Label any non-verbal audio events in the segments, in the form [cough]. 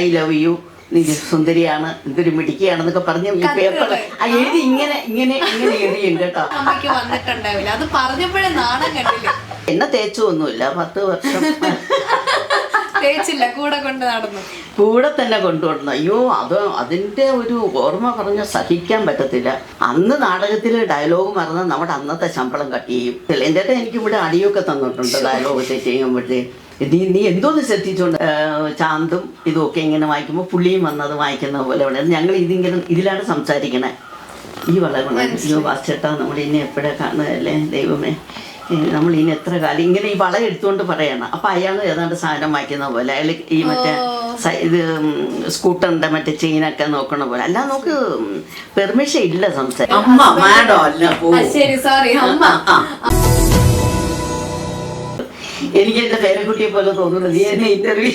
I love you നീ സുന്ദരിയാണ് എന്തൊരു മിടിക്കുകയാണെന്നൊക്കെ പറഞ്ഞ് ഈ പേപ്പർ എഴുതി ഇങ്ങനെ ഇങ്ങനെ ഇങ്ങനെ എഴുതിയുണ്ട് കേട്ടോ. അമ്മയ്ക്ക് വന്നിട്ടുണ്ടാവില്ല. അത് പറഞ്ഞപ്പോഴേ നാണം കണ്ടില്ല? എന്നെ തേച്ചു ഒന്നുമില്ല പത്ത് വർഷം. തേച്ചില്ല കൂടെ കൊണ്ട് നടന്നു. കൂടെ തന്നെ കൊണ്ടുവരണം. അയ്യോ അത് അതിന്റെ ഒരു ഓർമ്മ പറഞ്ഞ സഹിക്കാൻ പറ്റത്തില്ല. അന്ന് നാടകത്തിൽ ഡയലോഗ് മറന്ന് നമ്മുടെ അന്നത്തെ ശമ്പളം കട്ട് ചെയ്യും. എന്റെ എനിക്ക് ഇവിടെ അടിയൊക്കെ തന്നിട്ടുണ്ട് ഡയലോഗ് തെറ്റ് ചെയ്യുമ്പോഴത്തേ നീ നീ എന്തോന്ന് ശ്രദ്ധിച്ചുകൊണ്ട് ചാന്തും ഇതൊക്കെ ഇങ്ങനെ വായിക്കുമ്പോൾ പുള്ളിയും വന്നത് വായിക്കുന്ന പോലെ ഉണ്ട് ഞങ്ങൾ ഇതിങ്ങനെ ഇതിലാണ് സംസാരിക്കണേ. ഈ വളരെ അയ്യോ നമ്മൾ ഇനി എപ്പോഴാണ് കാണുന്നതല്ലേ ദൈവമേ? നമ്മൾ ഇനി എത്ര കാലം ഇങ്ങനെ ഈ വള എടുത്തുകൊണ്ട് പറയണം. അപ്പം അയാൾ ഏതാണ്ട് സാധനം വായിക്കുന്ന പോലെ അയാൾ ഈ മറ്റേ ഇത് സ്കൂട്ടറിന്റെ സ്കൂട്ടറിന്റെ മറ്റേ ചെയിനൊക്കെ നോക്കണ പോലെ. അല്ല നമുക്ക് പെർമിഷൻ ഇല്ല സംസാരം അമ്മ മാഡം അല്ല പോ. ശരി സോറി അമ്മ. എനിക്ക് എന്റെ പേരക്കുട്ടിയെ പോലെ തോന്നുന്നു നീ എന്നെ ഇന്റർവ്യൂ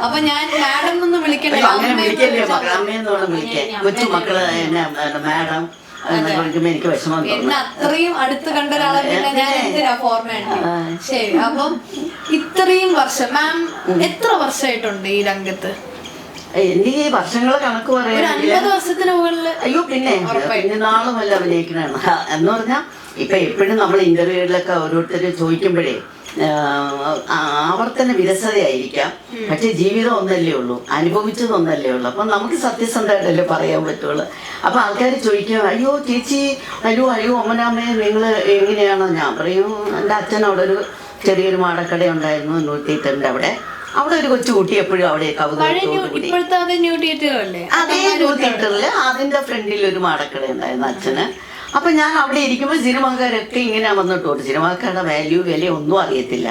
അപ്പൊ ഞാൻ മാഡം എന്ന് വിളിക്കണ്ടേ അങ്ങനെ അമ്മയെന്ന് വിളിക്കല്ലേ. വിളിച്ചാ മക്കളെ അമ്മയെന്നോളം വിളിക്കാൻ കൊച്ചു മക്കൾ എന്നെ മാഡം എന്നൊക്കെ എനിക്ക് വിഷമം എന്നെ അത്രയും അടുത്ത് കണ്ട ഒരാളെ പിന്നെ ഞാൻ എന്തിനാ ഫോർമാലിറ്റി ശരി അപ്പം ഇത്രയും വർഷം മാം എത്ര വർഷമായിട്ടുണ്ട് ഈ രംഗത്ത്? എനിക്ക് ഈ വർഷങ്ങളെ കണക്ക് പറയാൻ അയ്യോ പിന്നെ പിന്നെ നാളുമല്ല അഭിനയിക്കണ. എന്ന് പറഞ്ഞാൽ ഇപ്പൊ എപ്പോഴും നമ്മൾ ഇന്റർവ്യൂകളിലൊക്കെ ഓരോരുത്തർ ചോദിക്കുമ്പോഴേ ആവർത്തന വിരസതയായിരിക്കാം. പക്ഷെ ജീവിതം ഒന്നല്ലേ ഉള്ളൂ. അനുഭവിച്ചതൊന്നല്ലേ ഉള്ളൂ. അപ്പൊ നമുക്ക് സത്യസന്ധമായിട്ടല്ലേ പറയാൻ പറ്റുള്ളൂ. അപ്പൊ ആൾക്കാർ ചോദിക്കും അയ്യോ ചേച്ചി അയ്യോ അയ്യോ അമ്മനാമ്മയെ നിങ്ങൾ എങ്ങനെയാണോ? ഞാൻ പറയും എന്റെ അച്ഛൻ അവിടെ ഒരു ചെറിയൊരു മാടക്കട ഉണ്ടായിരുന്നു ന്യൂ തിയേറ്ററിന്റെ അവിടെ. അവിടെ ഒരു കൊച്ചു കുട്ടി എപ്പോഴും അവിടെ ന്യൂ ഇപ്പോഴത്തെ ന്യൂ അതേ തിയേറ്ററിൽ അതിന്റെ ഫ്രണ്ടിൽ ഒരു മാടക്കട ഉണ്ടായിരുന്നു അച്ഛന്. അപ്പൊ ഞാൻ അവിടെ ഇരിക്കുമ്പോൾ സിനിമാക്കാരൊക്കെ ഇങ്ങനെ വന്നിട്ട് പോകും സിനിമാക്കാരുടെ വാല്യൂ വില ഒന്നും അറിയത്തില്ല.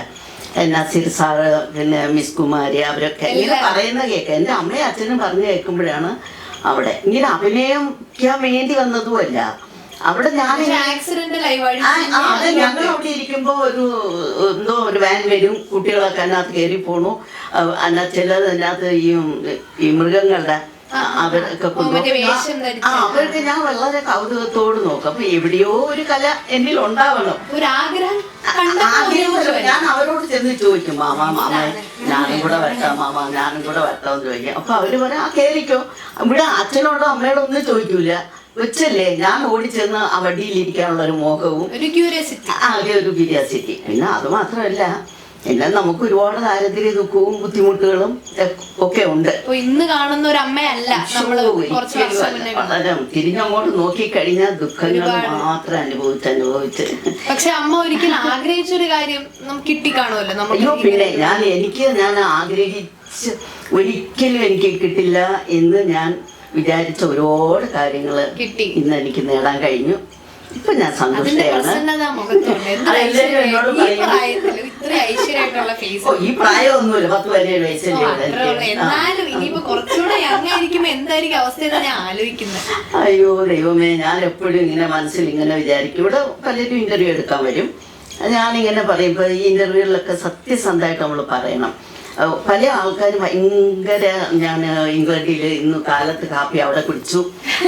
നസീർ സാറ് പിന്നെ മിസ് കുമാരി അവരൊക്കെ ഇങ്ങനെ പറയുന്ന കേൾക്കാം. എന്റെ അമ്മയും അച്ഛനും പറഞ്ഞു കേൾക്കുമ്പോഴാണ് അവിടെ. ഇങ്ങനെ അഭിനയിക്കാൻ വേണ്ടി വന്നതുമല്ല. അവിടെ ഞാൻ അത് ഞങ്ങൾ അവിടെ ഇരിക്കുമ്പോ ഒരു എന്തോ ഒരു വാൻ വരും കുട്ടികളൊക്കെ അതിനകത്ത് കയറി പോണു. അതിനകത്ത് ചിലത് അതിനകത്ത് ഈ മൃഗങ്ങളുടെ അവരൊക്കെ കൊണ്ടുപോകും. ആ അവർക്ക് ഞാൻ വളരെ കൗതുകത്തോട് നോക്കും. അപ്പൊ എവിടെയോ ഒരു കല എന്നിൽ ഉണ്ടാവണം ഞാൻ അവരോട് ചെന്ന് ചോദിക്കും മാമ മാമ ഞാനും കൂടെ വരട്ടാം മാമ ഞാനും കൂടെ വരട്ടാം എന്ന് ചോദിക്കും. അപ്പൊ അവർ പറയാം ആ കേറിക്കോ. ഇവിടെ അച്ഛനോടോ അമ്മയോടോ ഒന്നും ചോദിക്കൂല. വെച്ചല്ലേ ഞാൻ ഓടിച്ചെന്ന് ആ വണ്ടിയിലിരിക്കാനുള്ള ഒരു മോഹവും ഒരു ക്യൂരിയോസിറ്റി ഒരു ക്യൂരിയാസിറ്റി പിന്നെ അത് മാത്രമല്ല എന്നാൽ നമുക്ക് ഒരുപാട് ദാരിദ്ര്യ ദുഃഖവും ബുദ്ധിമുട്ടുകളും ഒക്കെ ഉണ്ട് ഇന്ന് കാണുന്ന ഒരു അമ്മയല്ല ഒരിക്കലും. വളരെ തിരിഞ്ഞങ്ങോട്ട് നോക്കിക്കഴിഞ്ഞാൽ ദുഃഖങ്ങൾ. മാത്രം അനുഭവിച്ച് അനുഭവിച്ച് പക്ഷെ അമ്മ ഒരിക്കൽ ആഗ്രഹിച്ചൊരു കാര്യം നമുക്ക് കിട്ടിക്കാണുമല്ലോ അയ്യോ പിന്നെ ഞാൻ എനിക്ക് ഞാൻ ആഗ്രഹിച്ച് ഒരിക്കലും എനിക്ക് കിട്ടില്ല എന്ന് ഞാൻ വിചാരിച്ച ഒരുപാട് കാര്യങ്ങൾ കിട്ടി. ഇന്ന് എനിക്ക് നേടാൻ കഴിഞ്ഞു ഇപ്പൊ ഞാൻ സന്തുഷ്ടയാണ്. ഐശ്വര്യം. ഈ പ്രായമൊന്നുമില്ല. പത്ത് പതിനേഴ് വയസ്സല്ലേ. എന്നാലും ഇനിയിപ്പോ കുറച്ചുകൂടെ എന്തായിരിക്കും അവസ്ഥ ഞാൻ ആലോചിക്കുന്നത് അയ്യോ ദൈവമേ ഞാൻ എപ്പോഴും ഇങ്ങനെ മനസ്സിൽ ഇങ്ങനെ വിചാരിക്കും. ഇവിടെ പലരും ഇന്റർവ്യൂ എടുക്കാൻ വരും. ഞാനിങ്ങനെ പറയും. ഇപ്പൊ ഈ ഇന്റർവ്യൂകളിലൊക്കെ സത്യസന്ധമായിട്ട് നമ്മൾ പറയണം. പല ആൾക്കാരും ഭയങ്കര ഞാൻ ഇംഗ്ലണ്ടിൽ ഇന്ന് കാലത്ത് കാപ്പി അവിടെ കുടിച്ചു.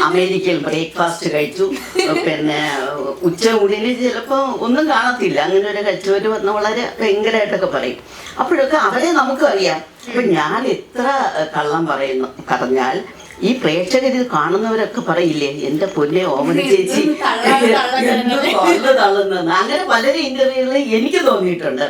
അമേരിക്കയിൽ ബ്രേക്ക്ഫാസ്റ്റ് കഴിച്ചു. പിന്നെ ഉച്ച ഊണിന് ചിലപ്പോൾ ഒന്നും കാണത്തില്ല. അങ്ങനെ ഒരു കച്ചവര് വന്ന് വളരെ ഭയങ്കരമായിട്ടൊക്കെ പറയും. അപ്പോഴൊക്കെ അവരെ നമുക്ക് അറിയാം അപ്പൊ ഞാൻ എത്ര കള്ളം പറയുന്നു. പറഞ്ഞാൽ ഈ പ്രേക്ഷകരിൽ കാണുന്നവരൊക്കെ പറയില്ലേ എന്റെ പൊന്നെ ഓമന ചേച്ചി. തള്ളുന്നത് അങ്ങനെ പലരും ഇന്റർവ്യൂകളിൽ എനിക്ക് തോന്നിയിട്ടുണ്ട്.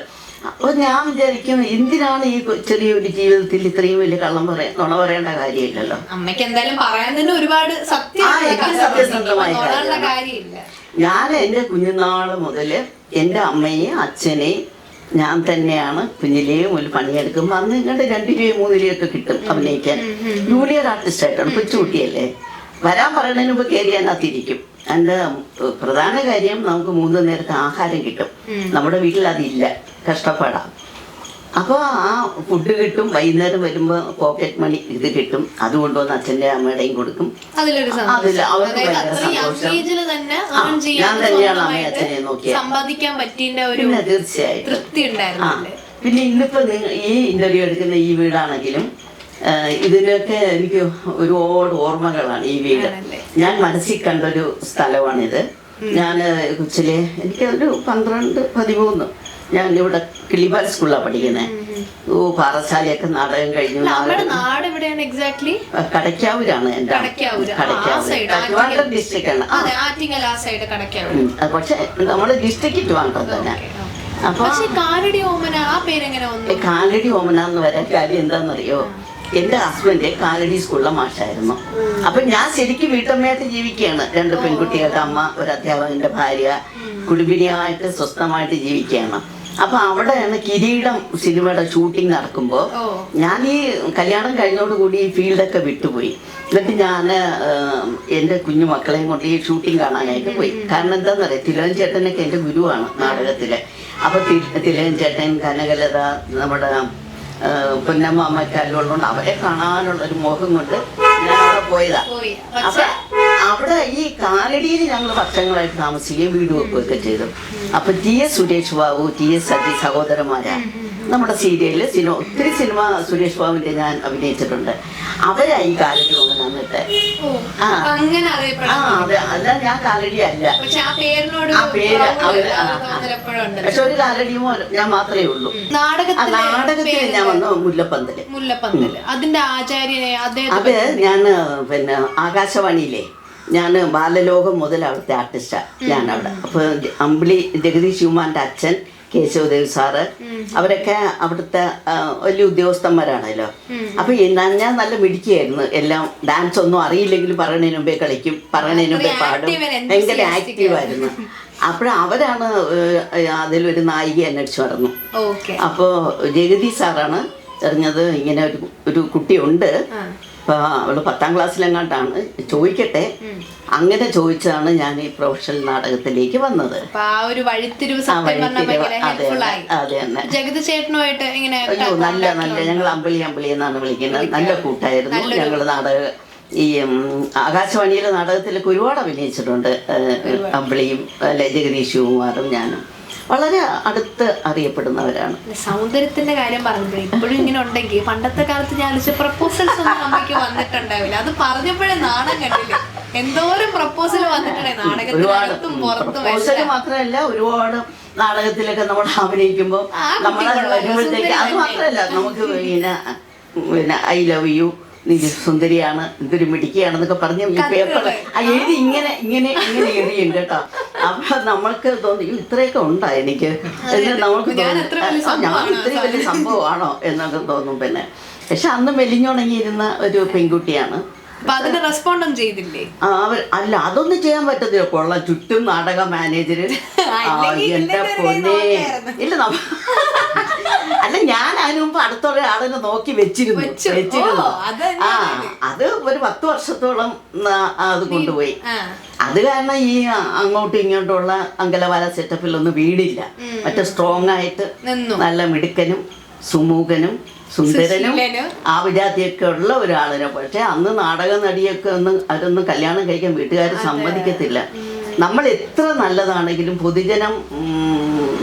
അപ്പൊ ഞാൻ വിചാരിക്കും എന്തിനാണ് ഈ ചെറിയൊരു ജീവിതത്തിൽ ഇത്രയും വലിയ കള്ളം പറയാൻ നുണ പറയേണ്ട കാര്യമില്ലല്ലോ. അമ്മയ്ക്ക് എന്തായാലും പറയാൻ തന്നെ ഒരുപാട് സത്യസന്ധമായ കാര്യമില്ല. ഞാൻ എന്റെ കുഞ്ഞുനാൾ മുതൽ എന്റെ അമ്മയെയും അച്ഛനെയും ഞാൻ തന്നെയാണ് കുഞ്ഞിലെയും ഒരു പണിയെടുക്കുമ്പോൾ അന്ന് ഇങ്ങോട്ട് രണ്ട് രൂപയും മൂന്ന് രൂപയൊക്കെ കിട്ടും അഭിനയിക്കാൻ. ജൂനിയർ ആർട്ടിസ്റ്റ് ആയിട്ടാണ് കൊച്ചുകുട്ടിയല്ലേ? വരാൻ പറയുന്നതിന് മുമ്പ് കയറി അതിനകത്തിരിക്കും എന്റെ പ്രധാന കാര്യം നമുക്ക് മൂന്ന് നേരത്തെ ആഹാരം കിട്ടും. നമ്മുടെ വീട്ടിൽ അതില്ല. കഷ്ടപ്പാടാ. അപ്പോൾ ആ ഫുഡ് കിട്ടും വൈകുന്നേരം വരുമ്പോൾ പോക്കറ്റ് മണി ഇത് കിട്ടും. അത് കൊണ്ടുവന്ന് അച്ഛന്റെ അമ്മയുടെയും കൊടുക്കും. അതിലൊരു ഞാൻ തന്നെയാണ് അമ്മയെ അച്ഛനെ നോക്കിയത്. സമ്പാദിക്കാൻ പറ്റിയ ഒരു പിന്നെ തീർച്ചയായിട്ടും. തൃപ്തി പിന്നെ ഇന്നിപ്പോ നിങ്ങൾ ഈ ഇന്റർവ്യൂ എടുക്കുന്ന ഈ വീടാണെങ്കിലും ഇതിനൊക്കെ എനിക്ക് ഒരുപാട് ഓർമ്മകളാണ് ഈ വീട്? ഞാൻ മനസ്സിൽ കണ്ടൊരു സ്ഥലമാണിത്. ഞാൻ കൊച്ചിലെ എനിക്ക് ഒരു പന്ത്രണ്ട് പതിമൂന്ന് ഞാൻ ഇവിടെ കിളിബൽ സ്കൂളിലാണ് പഠിക്കുന്നത് ഓ പാറശാലയൊക്കെ നാടകം കഴിഞ്ഞു. നാട് എവിടെയാണ് എക്സാക്ട്ലി കടയ്ക്കാവൂരാണ് എന്റെ ട്രിവാൻഡ്രം ഡിസ്ട്രിക്റ്റ് ആണ്. പക്ഷെ നമ്മുടെ ഡിസ്ട്രിക്റ്റ് ട്രിവാൻഡ്രം തന്നെ. അപ്പൊ കാലടി ഓമന ആ പേരെങ്ങനെ കാലടി ഓമന എന്ന് വരാൻ കാര്യം എന്താണെന്നറിയോ? എന്റെ ഹസ്ബൻഡ് കാലടി സ്കൂളിലെ മാഷായിരുന്നു. അപ്പൊ ഞാൻ ശരിക്കും വീട്ടമ്മയായിട്ട് ജീവിക്കുകയാണ്. രണ്ട് പെൺകുട്ടികളുടെ അമ്മ ഒരു അധ്യാപകന്റെ ഭാര്യ കുടുംബിനിയായിട്ട് സ്വസ്ഥമായിട്ട് ജീവിക്കുകയാണ്. അപ്പൊ അവിടെയാണ് കിരീടം സിനിമയുടെ ഷൂട്ടിംഗ് നടക്കുമ്പോൾ ഞാൻ ഈ കല്യാണം കഴിഞ്ഞോടുകൂടി ഈ ഫീൽഡൊക്കെ വിട്ടുപോയി. എന്നിട്ട് ഞാൻ എന്റെ കുഞ്ഞു മക്കളെയും കൊണ്ട് ഈ ഷൂട്ടിംഗ് കാണാനായിട്ട് പോയി. കാരണം എന്താണെന്ന് അറിയാം? തിലകൻ ചേട്ടനൊക്കെ എന്റെ ഗുരുവാണ് നാടകത്തിലെ. അപ്പൊ തിലകൻ ചേട്ടൻ കനകലത നമ്മുടെ പൊന്നമ്മ ഉള്ളതുകൊണ്ട് അവരെ കാണാനുള്ള ഒരു മോഹം കൊണ്ട് ഞാൻ അവിടെ പോയതാ. പോയി. അപ്പൊ അവിടെ ഈ കാലടിയിൽ ഞങ്ങൾ വർഷങ്ങളായിട്ട് താമസിക്കുകയും വീട് വെക്കുകയൊക്കെ ചെയ്തു. അപ്പൊ T S Suresh Babu T S Saji സഹോദരന്മാരാ. നമ്മുടെ സീരിയലിൽ സിനിമ ഒത്തിരി സിനിമ സുരേഷ് ബാബുവിന്റെ ഞാൻ അഭിനയിച്ചിട്ടുണ്ട്. അവരാ ഈ കാലടി കൊണ്ടുവന്നിട്ട് ഓ, ആ. അതെ അല്ല ഞാൻ കാലടി അല്ല. പക്ഷെ ആ പേര് പക്ഷെ ഒരു കാലടിയുമോ ഞാൻ മാത്രമേ ഉള്ളൂ. നാടകത്തിൽ ഞാൻ വന്നു മുല്ലപ്പന്തൽ. മുല്ലപ്പന്തൽ. അതിന്റെ ആചാര്യനെ അത് ഞാൻ പിന്നെ ആകാശവാണിയിലെ ഞാൻ ബാലലോകം മുതൽ അവിടുത്തെ ആർട്ടിസ്റ്റാണ് ഞാൻ അവിടെ അപ്പൊ അമ്പിളി ജഗദീഷ് ഹ്യൂമാന്റെ അച്ഛൻ കേശവദേവ് സാറ്. അവരൊക്കെ അവിടുത്തെ വലിയ ഉദ്യോഗസ്ഥന്മാരാണല്ലോ. അപ്പൊ ഞാൻ നല്ല മിടിക്കുകയായിരുന്നു എല്ലാം ഡാൻസ് ഒന്നും അറിയില്ലെങ്കിലും പറയണതിന് മുമ്പേ കളിക്കും പറയണതിന് മുമ്പേ പാടും. ഭയങ്കര ആക്റ്റീവായിരുന്നു ആക്റ്റീവ് ആയിരുന്നു. അപ്പോൾ അവരാണ് അതിലൊരു നായിക അന്വേഷിച്ചു പറഞ്ഞു അപ്പോൾ ജഗതി സാറാണ് അറിഞ്ഞത് ഇങ്ങനെ ഒരു ഒരു കുട്ടിയുണ്ട്. അപ്പോൾ അവൾ പത്താം ക്ലാസ്സിലെങ്ങാണ്ടാണ് ചോദിക്കട്ടെ? അങ്ങനെ ചോദിച്ചാണ് ഞാൻ ഈ പ്രൊഫഷണൽ നാടകത്തിലേക്ക് വന്നത്. ചേട്ടനുമായിട്ട് ഇങ്ങനെ നല്ല നല്ല. ഞങ്ങൾ അമ്പിളി അമ്പിളി എന്നാണ് വിളിക്കുന്നത്. നല്ല കൂട്ടായിരുന്നു. ഞങ്ങൾ നാടക ഈ ആകാശവാണിയിലെ നാടകത്തിലൊക്കെ ഒരുപാട് അഭിനയിച്ചിട്ടുണ്ട്. അമ്പിളിയും അല്ലെ ജഗദീഷ് കുമാറും ഞാനും. വളരെ അടുത്ത് അറിയപ്പെടുന്നവരാണ്. സൗന്ദര്യത്തിന്റെ കാര്യം പറഞ്ഞത് ഇപ്പോഴും ഇങ്ങനെ ഉണ്ടെങ്കിൽ പണ്ടത്തെ കാലത്ത് ഞാൻ പ്രപ്പോസൽസ് ഒന്നും അമ്മയ്ക്ക് വന്നിട്ടുണ്ടാവില്ല. അത് പറഞ്ഞപ്പോഴേ നാണം കണ്ടില്ല? എന്തോരം പ്രപ്പോസൽ വന്നിട്ടുണ്ടേ നാടകത്തിനകത്തും പുറത്തും മാത്രമല്ല ഒരുപാട് നാടകത്തിലൊക്കെ നമ്മൾ അഭിനയിക്കുമ്പോൾ നമ്മളെ നമ്മൾ അത് മാത്രമല്ല നമുക്ക് പിന്നെ പിന്നെ ഐ ലവ് യു നീ സുന്ദരിയാണ് ഇതൊരു മിടിക്കുകയാണെന്നൊക്കെ പറഞ്ഞ് ഈ പേപ്പർ എഴുതി ഇങ്ങനെ ഇങ്ങനെ ഇങ്ങനെ എഴുതിയുണ്ട് കേട്ടോ. അപ്പൊ നമ്മൾക്ക് തോന്നി "അയ്യോ, ഇത്രയൊക്കെ ഉണ്ടാ എനിക്ക്. എന്ന് നമുക്ക് ഞാൻ ഇത്രയും വലിയ സംഭവമാണോ എന്നൊക്കെ തോന്നും പിന്നെ. പക്ഷെ അന്ന് മെലിഞ്ഞുണങ്ങിയിരുന്ന ഒരു പെൺകുട്ടിയാണ്. അപ്പൊ അതിന് റെസ്പോണ്ടും ചെയ്തില്ലേ? ആ, അവർ അല്ല അതൊന്നും ചെയ്യാൻ പറ്റത്തില്ല. കൊള്ള ചുറ്റും നാടക എന്റെ പൊന്നെ. ഇല്ല നമ്മ [laughs] അല്ല ഞാൻ അതിന് മുമ്പ് അടുത്തുള്ള ആളിനെ നോക്കി വെച്ചിരുന്നു. വെച്ചു. വെച്ചിരുന്നു. ആ അത് ഒരു പത്ത് വർഷത്തോളം അത് കൊണ്ടുപോയി. അത് കാരണം ഈ അങ്ങോട്ടും ഇങ്ങോട്ടുള്ള അങ്കലവാല സെറ്റപ്പിലൊന്നും വീടില്ല. മറ്റേ സ്ട്രോങ് ആയിട്ട് നല്ല മിടുക്കനും സുമൂകനും സുന്ദരനും സുശീലനും. ആ വിജാതിയൊക്കെ ഉള്ള ഒരാളിനെ പക്ഷെ അന്ന് നാടക നടിയൊക്കെ ഒന്നും അതൊന്നും കല്യാണം കഴിക്കാൻ വീട്ടുകാർ സമ്മതിക്കത്തില്ല. നമ്മൾ എത്ര നല്ലതാണെങ്കിലും പൊതുജനം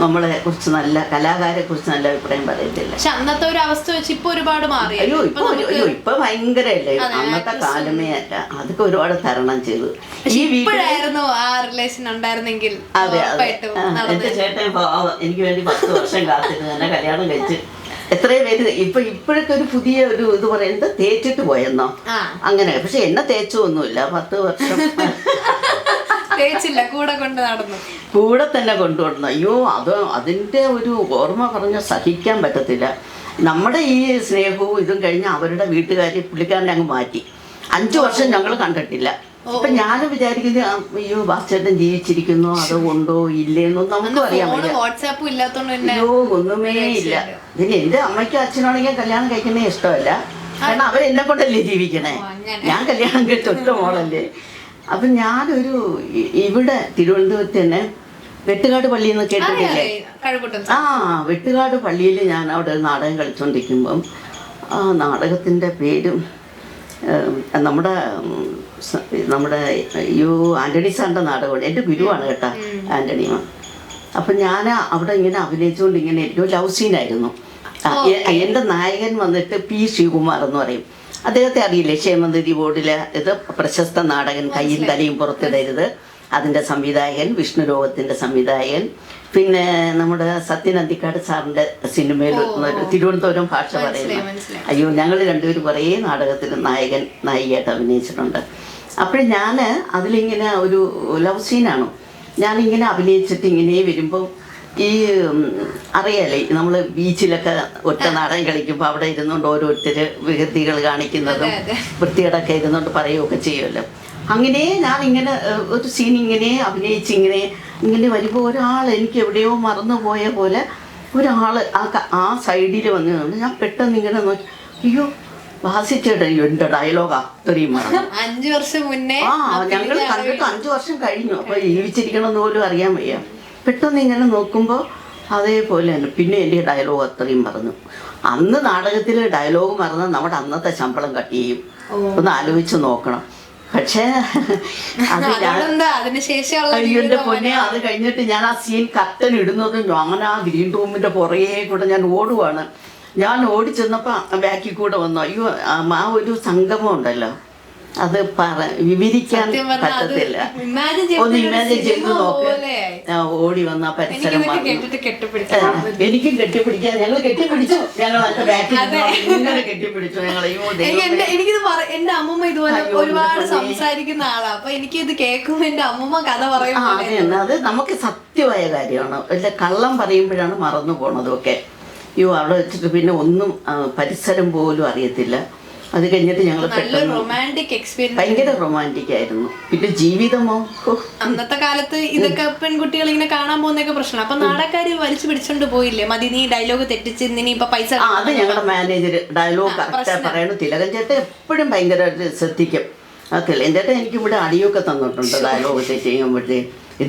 നമ്മളെ കുറിച്ച് നല്ല കലാകാരെ കുറിച്ച് നല്ല അഭിപ്രായം പറയത്തില്ല. പക്ഷെ അന്നത്തെ ഒരു അവസ്ഥ വെച്ച് ഇപ്പൊ ഒരുപാട് മാറി. അയ്യോ ഇപ്പൊ അയ്യോ ഇപ്പൊ ഭയങ്കരല്ലേ? അതെ, അന്നത്തെ കാലമേ അല്ല. അതൊക്കെ ഒരുപാട് തരണം ചെയ്തു. ഈ ആ റിലേഷൻ ഉണ്ടായിരുന്നെങ്കിൽ അതെ അതെ. എന്റെ ചേട്ടൻ എനിക്ക് വേണ്ടി പത്ത് വർഷം കാത്തിരുന്ന് തന്നെ കല്യാണം കഴിച്ച്. എത്രയും പേര് ഇപ്പൊ ഇപ്പോഴൊക്കെ ഒരു പുതിയ ഒരു ഇത് പറയുന്നത് തേച്ചിട്ട് പോയെന്നോ? അങ്ങനെ. പക്ഷെ എന്നെ തേച്ചൊന്നുമില്ല. പത്ത് വർഷം. തേച്ചില്ല. കൂടെ കൊണ്ട് നടന്നു. കൂടെ തന്നെ കൊണ്ടുവന്നു. അയ്യോ അത് അതിന്റെ ഒരു ഓർമ്മ പറഞ്ഞ സഹിക്കാൻ പറ്റത്തില്ല. നമ്മുടെ ഈ സ്നേഹവും ഇതും കഴിഞ്ഞ് അവരുടെ വീട്ടുകാരെ പുള്ളിക്കാരനെ അങ്ങ് മാറ്റി. അഞ്ചു വർഷം ഞങ്ങൾ കണ്ടിട്ടില്ല. അപ്പൊ ഞാനും വിചാരിക്കുന്നത് അയ്യോ ബാസ്റ്റേട്ടൻ ജീവിച്ചിരിക്കുന്നു അത് ഉണ്ടോ ഇല്ലേന്നോ നമുക്ക് അറിയാൻ അയ്യോ ഒന്നുമേ ഇല്ല. ഇതിന് എന്റെ അമ്മയ്ക്കും അച്ഛനാണെങ്കിൽ കല്യാണം കഴിക്കുന്നേ ഇഷ്ടമല്ല. കാരണം അവരെന്നെ കൊണ്ടല്ലേ ജീവിക്കണേ. ഞാൻ കല്യാണം കഴിച്ച ഒറ്റ മോളല്ലേ. അപ്പൊ ഞാനൊരു ഇവിടെ തിരുവനന്തപുരത്ത് തന്നെ വെട്ടുകാട് പള്ളി എന്ന് കേട്ടിട്ടില്ലേ? ആ വെട്ടുകാട് പള്ളിയിൽ ഞാൻ അവിടെ ഒരു നാടകം കളിച്ചുകൊണ്ടിരിക്കുമ്പം ആ നാടകത്തിന്റെ പേരും നമ്മുടെ നമ്മുടെ യു ആന്റണി സാറിന്റെ നാടകമാണ് എന്റെ ഗുരുവാണ് കേട്ടോ ആന്റണി അപ്പം ഞാൻ അവിടെ ഇങ്ങനെ അഭിനയിച്ചുകൊണ്ട് ഇങ്ങനെ ഇരിക്കും ലവ് സീനായിരുന്നു. എന്റെ നായകൻ വന്നിട്ട് പി ശിവകുമാർ എന്ന് പറയും. അദ്ദേഹത്തെ അറിയില്ലേ ക്ഷേമനിധി ബോർഡിലെ ഇത് പ്രശസ്ത നാടകൻ കയ്യും തലയും പുറത്തിടരുത്. അതിന്റെ സംവിധായകൻ വിഷ്ണു ലോകത്തിന്റെ സംവിധായകൻ. പിന്നെ നമ്മുടെ സത്യൻ അന്തിക്കാട് സാറിന്റെ സിനിമയിൽ തിരുവനന്തപുരം ഭാഷ പറയുന്നത്. അയ്യോ ഞങ്ങൾ രണ്ടുപേരും കുറേ നാടകത്തിൽ നായകൻ നായികയായിട്ട് അഭിനയിച്ചിട്ടുണ്ട്. അപ്പോൾ ഞാൻ അതിലിങ്ങനെ ഒരു ലവ് സീനാണ് ഞാനിങ്ങനെ അഭിനയിച്ചിട്ട് ഇങ്ങനെ വരുമ്പോൾ ഈ അറിയാലേ നമ്മൾ ബീച്ചിലൊക്കെ ഒറ്റ നാടകം കളിക്കുമ്പോൾ അവിടെ ഇരുന്നുകൊണ്ട് ഓരോരുത്തർ വികൃതികൾ കാണിക്കുന്നതും വൃത്തികളൊക്കെ. വൃത്തികേടൊക്കെ ഇരുന്നുകൊണ്ട് പറയുകയൊക്കെ ചെയ്യുമല്ലോ അങ്ങനെ ഞാൻ ഇങ്ങനെ ഒരു സീൻ ഇങ്ങനെ അഭിനയിച്ച് ഇങ്ങനെ ഇങ്ങനെ വരുമ്പോൾ ഒരാൾ എനിക്ക് എവിടെയോ മറന്നു പോയ പോലെ ഒരാൾ ആ ആ സൈഡിൽ വന്നു ഞാൻ പെട്ടെന്ന് ഇങ്ങനെ നോക്കി അയ്യോ എന്റെ ഡയലോഗാ ഇത്രയും മറന്നു അഞ്ചു വർഷം മുന്നേ ആ ഞങ്ങൾ കണ്ടിട്ട് അഞ്ചു വർഷം കഴിഞ്ഞു. അപ്പൊ ജീവിച്ചിരിക്കണമെന്ന് പോലും അറിയാൻ വയ്യ. പെട്ടെന്ന് ഇങ്ങനെ നോക്കുമ്പോൾ അതേപോലെ തന്നെ പിന്നെ എന്റെ ഡയലോഗ് അത്രയും പറഞ്ഞു അന്ന് നാടകത്തിൽ ഡയലോഗ് മറന്ന് നമ്മുടെ അന്നത്തെ ശമ്പളം കട്ട് ചെയ്യും. ഒന്ന് ആലോചിച്ച് നോക്കണം. പക്ഷേ [laughs] അതിനുശേഷമുള്ള പൊന്നെ അത് കഴിഞ്ഞിട്ട് ഞാൻ ആ സീൻ കത്തൻ ഇടുന്നത് ഞാൻ ആ ഗ്രീൻ റൂമിന്റെ പുറകെ കൂടെ ഞാൻ ഓടുവാണ്. ഞാൻ ഓടി ചെന്നപ്പോൾ ബാക്കിൽ കൂടെ വന്നു. അയ്യോ ആ ഒരു സംഗമം ഉണ്ടല്ലോ. അത് പറ വിവരിക്കാൻ പറ്റത്തില്ല. ഒന്ന് ഇമാജിൻ ചെയ്ത് നോക്ക്. ഓടി വന്ന പരിസരം എനിക്കും കെട്ടിപ്പിടിക്കാൻ ഞങ്ങൾ കെട്ടിപ്പിടിച്ചു. ഞങ്ങൾ അതിന്റെ ബാക്കിൽ നിന്നോണ്ട് ഇങ്ങനെ കെട്ടിപ്പിടിച്ചു. ഞങ്ങൾ എനിക്കിത് എന്റെ അമ്മമ്മ ഇതുപോലെ ഒരുപാട് സംസാരിക്കുന്ന ആളാ. അപ്പൊ എനിക്ക് ഇത് കേൾക്കുമ്പോ എന്റെ അമ്മമ്മ കഥ പറയുന്നത് അത് നമുക്ക് സത്യമായ കാര്യമാണ്. കള്ളം പറയുമ്പോഴാണ് മറന്നു പോണതൊക്കെ അയ്യോ അവിടെ വെച്ചിട്ട് പിന്നെ ഒന്നും പരിസരം പോലും അറിയത്തില്ല. അത് കഴിഞ്ഞിട്ട് ഞങ്ങൾ റൊമാന്റിക് എക്സ്പീരിയൻസ് ഭയങ്കര റൊമാന്റിക് ആയിരുന്നു. പിന്നെ ജീവിതമോ അന്നത്തെ കാലത്ത് ഇതൊക്കെ പെൺകുട്ടികൾ ഇങ്ങനെ കാണാൻ പോകുന്നൊക്കെ പ്രശ്നം അപ്പൊ നാടക്കാര് വലിച്ചു പിടിച്ചോണ്ട് പോയില്ലേ? മതി നീ ഡയലോഗ് തെറ്റിച്ച് ഇനി ഇപ്പൊ പൈസ അത് ഞങ്ങളുടെ മാനേജർ ഡയലോഗ് കറക്റ്റ് പറയണു. തിലകൻ ചേട്ടൻ എപ്പോഴും ഭയങ്കരമായിട്ട് ശ്രദ്ധിക്കും. ആ എന്നിട്ട് എനിക്കിവിടെ എനിക്ക് ഇവിടെ അടിയൊക്കെ തന്നിട്ടുണ്ട്. ഡയലോഗ് തെറ്റ് ചെയ്യുമ്പോഴത്തേ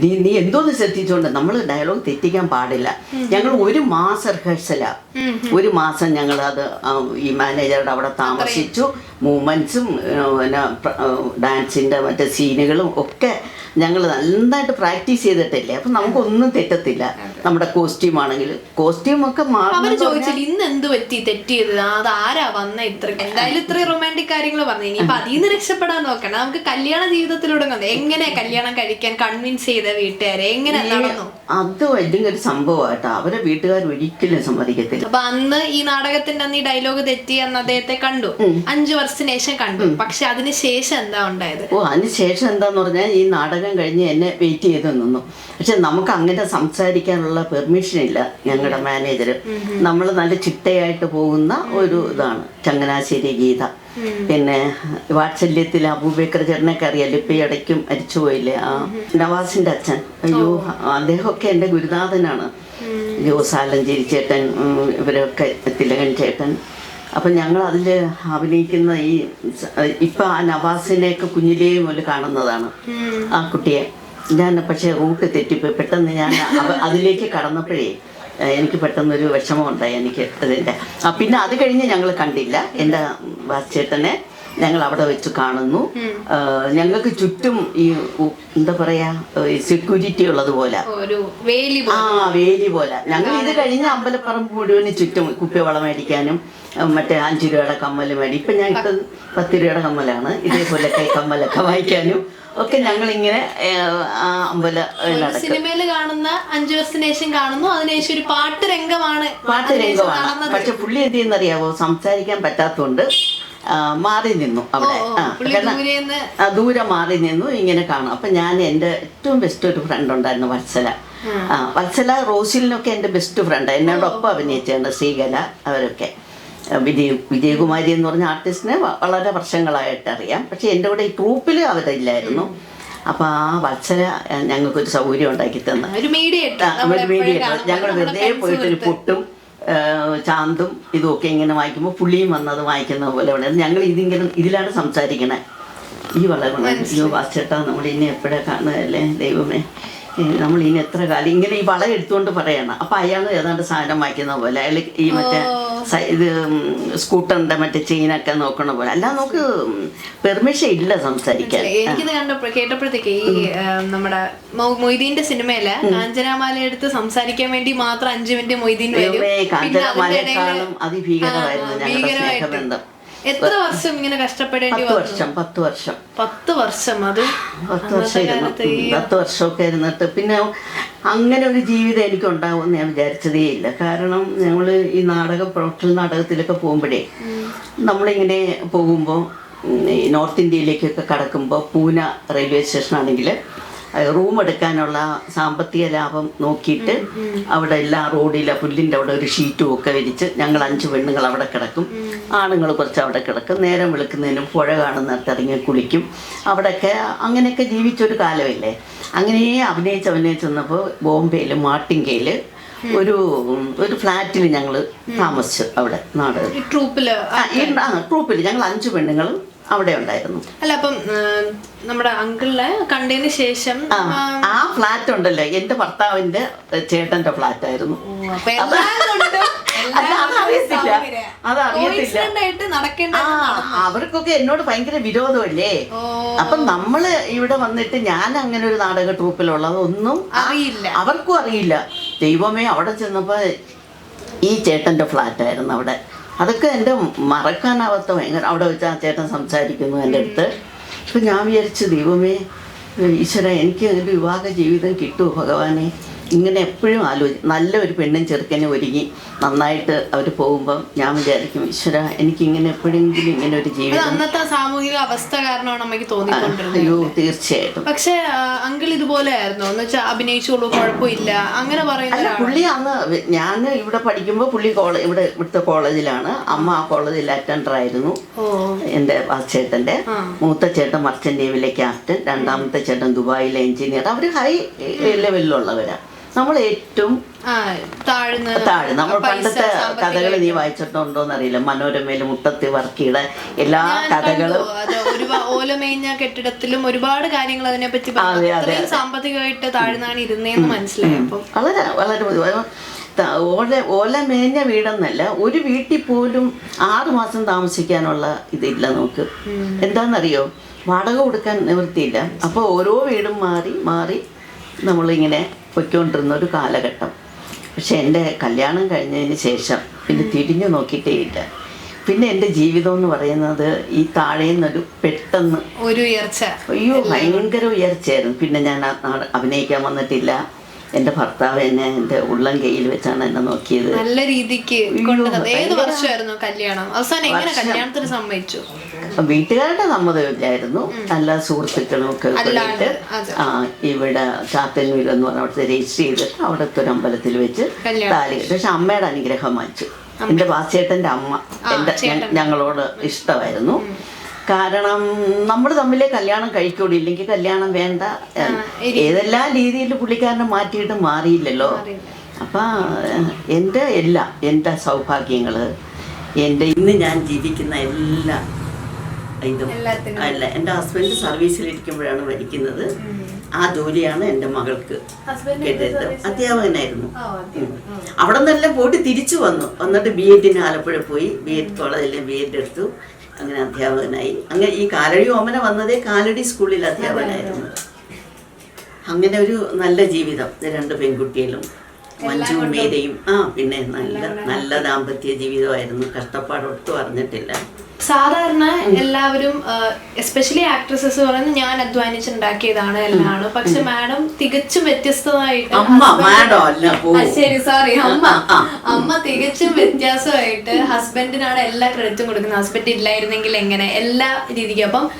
നീ നീ എന്തോന്ന് ശ്രദ്ധിച്ചോണ്ട്? നമ്മൾ ഡയലോഗ് തെറ്റിക്കാൻ പാടില്ല. ഞങ്ങൾ ഒരു മാസം റിഹേഴ്സലാ ഒരു മാസം ഞങ്ങൾ അത് ഈ മാനേജറുടെ അവിടെ താമസിച്ചു. മൂവ്മെന്റ്സും പിന്നെ ഡാൻസിന്റെ മറ്റേ സീനുകളും ഒക്കെ ഞങ്ങൾ നന്നായിട്ട് പ്രാക്ടീസ് ചെയ്തിട്ടില്ലേ? അപ്പം നമുക്കൊന്നും തെറ്റത്തില്ല. നമ്മുടെ കോസ്റ്റ്യൂം ആണെങ്കിൽ കോസ്റ്റ്യൂം ഒക്കെ അവർ മാറും ചോദിച്ചില്ല ഇന്ന് എന്ത് പറ്റി തെറ്റിയത് അത് ആരാ വന്ന ഇത്ര എന്തായാലും ഇത്രയും റൊമാന്റിക് കാര്യങ്ങൾ പറഞ്ഞു. ഇനിയിപ്പൊ അതിൽ നിന്ന് രക്ഷപ്പെടാൻ നോക്കണം നമുക്ക് കല്യാണ ജീവിതത്തിലൂടെ എങ്ങനെ കല്യാണം കഴിക്കാൻ കൺവിൻസ് ചെയ്ത വീട്ടുകാരെ? എങ്ങനെ നടന്നു? അത് വലിയൊരു സംഭവമായിട്ടോ അവരെ വീട്ടുകാർ ഒരിക്കലും സമ്മതിക്കത്തില്ല. അപ്പൊ അന്ന് ഈ നാടകത്തിന്റെ അന്ന് ഈ ഡയലോഗ് തെറ്റി അന്ന് അദ്ദേഹത്തെ കണ്ടു. അഞ്ചു വർഷത്തിന് ശേഷം കണ്ടു. പക്ഷെ അതിന് ശേഷം എന്താ ഉണ്ടായത്? ഓ അതിന് ശേഷം എന്താന്ന് പറഞ്ഞാൽ ഈ നാടകം കഴിഞ്ഞ് എന്നെ വെയിറ്റ് ചെയ്ത് നിന്നു. പക്ഷെ നമുക്ക് അങ്ങനെ സംസാരിക്കാനുള്ള പെർമിഷൻ ഇല്ല ഞങ്ങളുടെ മാനേജർ നമ്മൾ നല്ല ചിട്ടയായിട്ട് പോകുന്ന ഒരു ഇതാണ് ചങ്ങനാശ്ശേരി ഗീത. പിന്നെ വാത്സല്യത്തിൽ അബൂബേക്കർ ചേട്ടനൊക്കെ അറിയാലോ ലിപ്പി ഈ ഇടയ്ക്കും മരിച്ചുപോയില്ലേ ആ നവാസിന്റെ അച്ഛൻ. അയ്യോ അദ്ദേഹമൊക്കെ എന്റെ ഗുരുനാഥനാണ്. ജോസാലഞ്ചേരി ചേട്ടൻ ഇവരൊക്കെ തിലകൻ ചേട്ടൻ. അപ്പം ഞങ്ങൾ അതിൽ അഭിനയിക്കുന്ന ഈ ഇപ്പം ആ നവാസിനെയൊക്കെ കുഞ്ഞിലേ പോലെ കാണുന്നതാണ് ആ കുട്ടിയെ. ഞാൻ പക്ഷേ റൂട്ട് തെറ്റിപ്പോയി. പെട്ടെന്ന് ഞാൻ അതിലേക്ക് കടന്നപ്പോഴേ എനിക്ക് പെട്ടെന്നൊരു വിഷമം ഉണ്ടായി എനിക്ക് അതിന്റെ ആ പിന്നെ അത് കഴിഞ്ഞ് ഞങ്ങൾ കണ്ടില്ല. എന്റെ വാസ്ചേട്ടനെ ഞങ്ങൾ അവിടെ വെച്ച് കാണുന്നു. ഞങ്ങൾക്ക് ചുറ്റും ഈ എന്താ പറയാ സെക്യൂരിറ്റി ഉള്ളത് പോലെ. ആ വേലി പോലെ. ഞങ്ങൾ ഇത് കഴിഞ്ഞ് അമ്പലപ്പറമ്പ് മുഴുവൻ ചുറ്റും കുപ്പിവള മേടിക്കാനും മറ്റേ അഞ്ചു രൂപയുടെ കമ്മൽ മേടി ഇപ്പം ഞാൻ ഇപ്പം പത്ത് രൂപയുടെ കമ്മലാണ്. ഇതേപോലെ കൈ കമ്മലൊക്കെ വായിക്കാനും ഒക്കെ ഞങ്ങൾ ഇങ്ങനെ അമ്പല സിനിമയിൽ കാണുന്ന അഞ്ചു വർഷത്തിന് ശേഷം കാണുന്നു. അതിനുശേഷം ഒരു പാട്ട് രംഗമാണ് പാട്ട് രംഗമാണ്. പക്ഷെ പുള്ളി എന്ത് ചെയ്യുന്നറിയാവോ? സംസാരിക്കാൻ പറ്റാത്തതുകൊണ്ട് മാറി നിന്നു അവിടെ. ആ ദൂരെ മാറി നിന്നു ഇങ്ങനെ കാണും. അപ്പൊ ഞാൻ എന്റെ ഏറ്റവും ബെസ്റ്റ് ഒരു ഫ്രണ്ട് ഉണ്ടായിരുന്നു വത്സല. ആ. വത്സല റോസിലിനൊക്കെ എന്റെ ബെസ്റ്റ് ഫ്രണ്ട് എന്നോടൊപ്പം അഭിനയിച്ചാണ് ശ്രീകല അവരൊക്കെ. വിജയ് വിജയകുമാരി എന്ന് പറഞ്ഞ ആർട്ടിസ്റ്റിനെ വളരെ വർഷങ്ങളായിട്ട് അറിയാം. പക്ഷെ എന്റെ കൂടെ ഈ ട്രൂപ്പിൽ അവരില്ലായിരുന്നു അപ്പൊ ആ വത്സര ഞങ്ങൾക്കൊരു സൗകര്യം ഉണ്ടാക്കി തന്നു. ഒരു മീഡിയേറ്റർ ഞങ്ങൾ വെറുതെ പോയിട്ടൊരു പൊട്ടും ചാന്തും ഇതുമൊക്കെ ഇങ്ങനെ വായിക്കുമ്പോൾ പുള്ളിയും വന്നത് വായിക്കുന്ന പോലെ ഉണ്ടായിരുന്നു ഞങ്ങൾ ഇതിങ്ങനെ ഇതിലാണ് സംസാരിക്കണേ. ഈ വളരെ അയ്യോ വാച്ചേട്ടാ നമ്മൾ ഇനി എപ്പോഴാണ് കാണുകയല്ലേ ദൈവമേ. നമ്മൾ ഇനി എത്ര കാലം? ഇങ്ങനെ ഈ വള എടുത്തുകൊണ്ട് പറയണം. അപ്പൊ അയാൾ ഏതാണ്ട് സാധനം വായിക്കുന്ന പോലെ. അയാൾ ഈ മറ്റേ ഇത് സ്കൂട്ടറിന്റെ മറ്റേ ചെയിനൊക്കെ നോക്കണ പോലെ. അല്ല നമുക്ക് പെർമിഷൻ ഇല്ല സംസാരിക്കാൻ. എനിക്കിത് കണ്ടപ്പോ കേട്ടപ്പോഴത്തേക്ക് ഈ നമ്മുടെ മൊയ്തീന്റെ സിനിമയിൽ കാഞ്ചനാമാല എടുത്ത് സംസാരിക്കാൻ വേണ്ടി മാത്രം അഞ്ചു മിനിറ്റ് മൊയ്തീൻ വരും. എത്ര വർഷം ഇങ്ങനെ കഷ്ടപ്പെടേണ്ടി പത്ത് വർഷം പത്ത് വർഷം. പത്ത് വർഷം അത് പത്ത് വർഷം ഇരുന്നു പത്ത് വർഷമൊക്കെ ഇരുന്നിട്ട് പിന്നെ അങ്ങനെ ഒരു ജീവിതം എനിക്ക് ഉണ്ടാവുമെന്ന് ഞാൻ വിചാരിച്ചതേ ഇല്ല. കാരണം ഞങ്ങൾ ഈ നാടക പ്രൊഫഷണൽ നാടകത്തിലൊക്കെ പോകുമ്പോഴേ നമ്മളിങ്ങനെ പോകുമ്പോൾ നോർത്ത് ഇന്ത്യയിലേക്കൊക്കെ കടക്കുമ്പോൾ പൂന റെയിൽവേ സ്റ്റേഷനാണെങ്കിൽ റൂം എടുക്കാനുള്ള സാമ്പത്തിക ലാഭം നോക്കിയിട്ട് അവിടെ എല്ലാ റോഡിലെ പുല്ലിന്റെ അവിടെ ഒരു ഷീറ്റും ഒക്കെ വിരിച്ച് ഞങ്ങൾ അഞ്ച് പെണ്ണുങ്ങൾ അവിടെ കിടക്കും. ആണുങ്ങൾ കുറച്ച് അവിടെ കിടക്കും. നേരം വെളുക്കുന്നതിനും പുഴ കാണുന്നിടത്ത് ഇറങ്ങി കുളിക്കും. അവിടെയൊക്കെ അങ്ങനെയൊക്കെ ജീവിച്ചൊരു കാലമില്ലേ? അങ്ങനെ അഭിനയിച്ച് അഭിനയിച്ച് വന്നപ്പോൾ ബോംബെയിൽ മാട്ടിങ്കയിൽ ഒരു ഒരു ഫ്ലാറ്റിൽ ഞങ്ങൾ താമസിച്ചു അവിടെ നാട്. ട്രൂപ്പിൽ ട്രൂപ്പിൽ ഞങ്ങൾ അഞ്ച് പെണ്ണുങ്ങളും അവിടെ ഉണ്ടായിരുന്നു. അല്ല അപ്പം നമ്മുടെ അങ്കിളിനെ കണ്ടതിന് ശേഷം ആ, ഫ്ലാറ്റ് ഉണ്ടല്ലോ. എന്റെ ഭർത്താവിന്റെ ചേട്ടന്റെ ഫ്ലാറ്റ് ആയിരുന്നു. അതറിയത്തില്ല. അതറിയത്തില്ല. അവർക്കൊക്കെ എന്നോട് ഭയങ്കര വിരോധമല്ലേ? അപ്പൊ നമ്മൾ ഇവിടെ വന്നിട്ട് ഞാൻ അങ്ങനെ ഒരു നാടക ട്രൂപ്പിലുള്ളത് ഒന്നും അറിയില്ല. അവർക്കും അറിയില്ല. ദൈവമേ അവിടെ ചെന്നപ്പോ ഈ ചേട്ടന്റെ ഫ്ലാറ്റ് ആയിരുന്നു അവിടെ. അതൊക്കെ എന്റെ മറക്കാനാവാത്ത ഭയങ്കര അവിടെ വെച്ച് ആ ചേട്ടൻ സംസാരിക്കുന്നു എന്റെ അടുത്ത്. അപ്പം ഞാൻ വിചാരിച്ചു ദൈവമേ ഈശ്വര എനിക്ക് എന്റെ വിവാഹ ജീവിതം കിട്ടുമോ ഭഗവാനെ? ഇങ്ങനെ എപ്പോഴും ആലോചിക്കും നല്ല ഒരു പെണ്ണും ചെറുക്കനെ ഒരുങ്ങി നന്നായിട്ട് അവർ പോകുമ്പം ഞാൻ വിചാരിക്കും ഈശ്വര എനിക്കിങ്ങനെ എപ്പോഴെങ്കിലും ഇങ്ങനെ ഒരു ജീവിതം അന്നത്തെ സാമൂഹിക അവസ്ഥ കാരണമാണ് അമ്മയ്ക്ക് തോന്നിക്കൊണ്ടിരുന്നത്. തീർച്ചയായിട്ടും. പക്ഷെ അങ്കിൾ ഇതുപോലെ ആയിരുന്നു. എന്ന് വെച്ചാൽ അഭിനയിച്ചോളൂ കുഴപ്പമില്ല അങ്ങനെ പറയുന്ന പുള്ളി അന്ന് ഞാൻ ഇവിടെ പഠിക്കുമ്പോൾ പുള്ളി കോളേജ് ഇവിടെ ഇവിടുത്തെ കോളേജിലാണ്. അമ്മ ആ കോളേജിൽ അറ്റൻഡർ ആയിരുന്നു. എന്റെ ചേട്ടന്റെ മൂത്ത ചേട്ടൻ മർച്ചന്റ് നേവിലെ ക്യാപ്റ്റൻ രണ്ടാമത്തെ ചേട്ടൻ ദുബായിലെ എഞ്ചിനീയർ അവർ ഹൈ ലെവലിലുള്ളവരാണ് നമ്മൾ ഏറ്റവും താഴ്ന്ന താഴെ നമ്മൾ പണ്ടത്തെ കഥകൾ നീ വായിച്ചിട്ടുണ്ടോന്ന് അറിയില്ല മനോരമയിലും മുട്ടത്തി വർക്കിയുടെ എല്ലാ കഥകളും. ഓലമേഞ്ഞ കെട്ടിടത്തിലും ഒരുപാട് കാര്യങ്ങൾ അതിനെ പറ്റി പറഞ്ഞു. അതെ, അതെ, സാമ്പത്തികമായിട്ട് താഴ്ന്നാണ് ഇരുന്നേന്ന് മനസ്സിലായി വളരെ വളരെ ഓല ഓല മേഞ്ഞ വീടെന്നല്ല ഒരു വീട്ടിൽ പോലും ആറു മാസം താമസിക്കാനുള്ള ഇതില്ല നമുക്ക്. എന്താണെന്നറിയോ വാടക കൊടുക്കാൻ നിവൃത്തിയില്ല. അപ്പോൾ ഓരോ വീടും മാറി മാറി നമ്മളിങ്ങനെ പൊയ്ക്കൊണ്ടിരുന്ന ഒരു കാലഘട്ടം. പക്ഷെ എന്റെ കല്യാണം കഴിഞ്ഞതിന് ശേഷം പിന്നെ തിരിഞ്ഞു നോക്കിയിട്ടേ ഇല്ല. പിന്നെ എന്റെ ജീവിതം എന്ന് പറയുന്നത് ഈ താഴേന്നൊരു പെട്ടെന്ന് ഒരു ഉയർച്ച. അയ്യോ ഭയങ്കര ഉയർച്ചയായിരുന്നു. പിന്നെ ഞാൻ അഭിനയിക്കാൻ വന്നിട്ടില്ല. എന്റെ ഭർത്താവ് എന്നെ എന്റെ ഉള്ളം കയ്യിൽ വെച്ചാണ് എന്നെ നോക്കിയത്. നല്ല രീതിക്ക് ഏത് വർഷമായിരുന്നു കല്യാണം? അവസാനം എങ്ങനെ കല്യാണത്തിന് സമ്മതിച്ചു? വീട്ടുകാരുടെ സമ്മതമില്ലായിരുന്നു. നല്ല സുഹൃത്തുക്കളും ഒക്കെ കൂടിയിട്ട് ആ ഇവിടെ ചാത്തന്നൂർ എന്ന് പറഞ്ഞ അവിടുത്തെ രജിസ്റ്റർ ചെയ്തിട്ട് അവിടുത്തെ ഒരു അമ്പലത്തിൽ വെച്ച്. താലി. പക്ഷെ അമ്മയുടെ അനുഗ്രഹം വാങ്ങിച്ചു. എന്റെ വാസേട്ടന്റെ അമ്മ. എന്റെ ഞങ്ങളോട് ഇഷ്ടമായിരുന്നു. കാരണം നമ്മൾ തമ്മിലെ കല്യാണം കഴിക്കൂടി ഇല്ലെങ്കിൽ കല്യാണം വേണ്ട. ഏതെല്ലാം രീതിയിൽ പുള്ളിക്കാരനെ മാറ്റിയിട്ട് മാറിയില്ലല്ലോ. അപ്പം എന്റെ എല്ലാം എന്റെ സൗഭാഗ്യങ്ങൾ എന്റെ ഇന്ന് ഞാൻ ജീവിക്കുന്ന എല്ലാ ഇതും അല്ല എന്റെ ഹസ്ബൻഡ് സർവീസിലിരിക്കുമ്പോഴാണ് മരിക്കുന്നത്. ആ ജോലിയാണ് എന്റെ മകൾക്ക് കിട്ടിയത്. അധ്യാപകനായിരുന്നു. അവിടെ നിന്നെല്ലാം പോയിട്ട് തിരിച്ചു വന്നു. വന്നിട്ട് ബി എഡിന് ആലപ്പുഴ പോയി. ബി എഡ് കോളേജിൽ ബി എഡ് എടുത്തു. അങ്ങനെ അധ്യാപകനായി. അങ്ങനെ ഈ കാലടി ഓമന വന്നതേ കാലടി സ്കൂളിൽ അധ്യാപകനായിരുന്നു. അങ്ങനെ ഒരു നല്ല ജീവിതം. രണ്ട് പെൺകുട്ടികളും മഞ്ജുവും മീരയും ആ പിന്നെ നല്ല നല്ല ദാമ്പത്യ ജീവിതമായിരുന്നു. കഷ്ടപ്പാടൊട്ടും അറിഞ്ഞിട്ടില്ല. സാധാരണ എല്ലാവരും എസ്പെഷ്യലി ആക്ട്രസസ് പറയുന്നത് ഞാൻ അധ്വാനിച്ചുണ്ടാക്കിയതാണ് എല്ലാം പക്ഷെ മാഡം തികച്ചും വ്യത്യസ്തമായിട്ട് ശരി സോറി അമ്മ. അമ്മ തികച്ചും വ്യത്യാസമായിട്ട് ഹസ്ബൻഡിനാണ് എല്ലാ ക്രെഡിറ്റും കൊടുക്കുന്നത്. ഹസ്ബൻഡ് ഇല്ലായിരുന്നെങ്കിൽ എങ്ങനെ? എല്ലാ രീതിക്കും. അപ്പം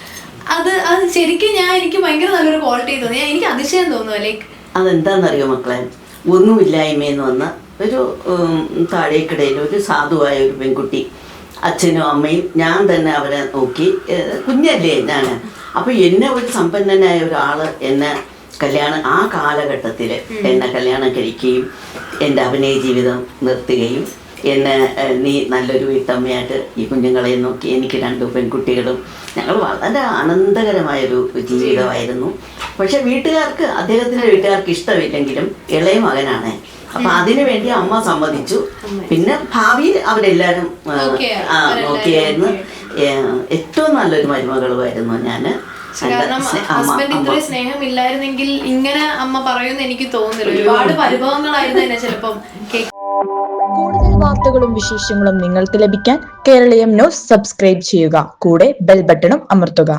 അത് അത് ശരിക്കും ഞാൻ എനിക്ക് ഭയങ്കര നല്ലൊരു ക്വാളിറ്റി തോന്നി. ഞാൻ- എനിക്ക് അതിശയം തോന്നുന്നു ലൈക്ക് അതെന്താണെന്നറിയോ മക്കളെ? ഒന്നുമില്ലായ്മയെന്ന് വന്ന ഒരു താഴേക്കിടയിൽ ഒരു സാധുവായ ഒരു പെൺകുട്ടി. അച്ഛനും അമ്മയും ഞാൻ തന്നെ അവരെ നോക്കി കുഞ്ഞല്ലേ ഞാൻ അപ്പോൾ എന്നെ ഒരു സമ്പന്നനായ ഒരാൾ എന്നെ കല്യാണം ആ കാലഘട്ടത്തിൽ എന്നെ കല്യാണം കഴിക്കുകയും എന്റെ അഭിനയ ജീവിതം നിർത്തുകയും എന്നെ നീ നല്ലൊരു വീട്ടമ്മയായിട്ട് ഈ കുഞ്ഞുങ്ങളെ നോക്കി എനിക്ക് രണ്ട് പെൺകുട്ടികളും. ഞങ്ങൾ വളരെ ആനന്ദകരമായൊരു ജീവിതമായിരുന്നു. പക്ഷെ വീട്ടുകാർക്ക് അദ്ദേഹത്തിന്റെ വീട്ടുകാർക്ക് ഇഷ്ടമില്ലെങ്കിലും ഇളയ മകനാണ്. അപ്പൊ അതിനു വേണ്ടി അമ്മ സമ്മതിച്ചു. പിന്നെ ഭാവിയിൽ അവരെല്ലാരും നോക്കിയായിരുന്നു ഏറ്റവും നല്ലൊരു മരുമകളുമായിരുന്നു ഞാൻ കാരണം ഹസ്ബൻഡ് ഇത്രയും സ്നേഹം ഇല്ലായിരുന്നെങ്കിൽ ഇങ്ങനെ അമ്മ പറയുമെന്ന് എനിക്ക് തോന്നുന്നില്ല. ഒരുപാട് പരിഭവങ്ങളായിരുന്നു എന്നെ ചിലപ്പം കൂടുതൽ വാർത്തകളും വിശേഷങ്ങളും നിങ്ങൾക്ക് ലഭിക്കാൻ കേരളീയം ന്യൂസ് സബ്സ്ക്രൈബ് ചെയ്യുക. കൂടെ ബെൽ ബട്ടണും അമർത്തുക.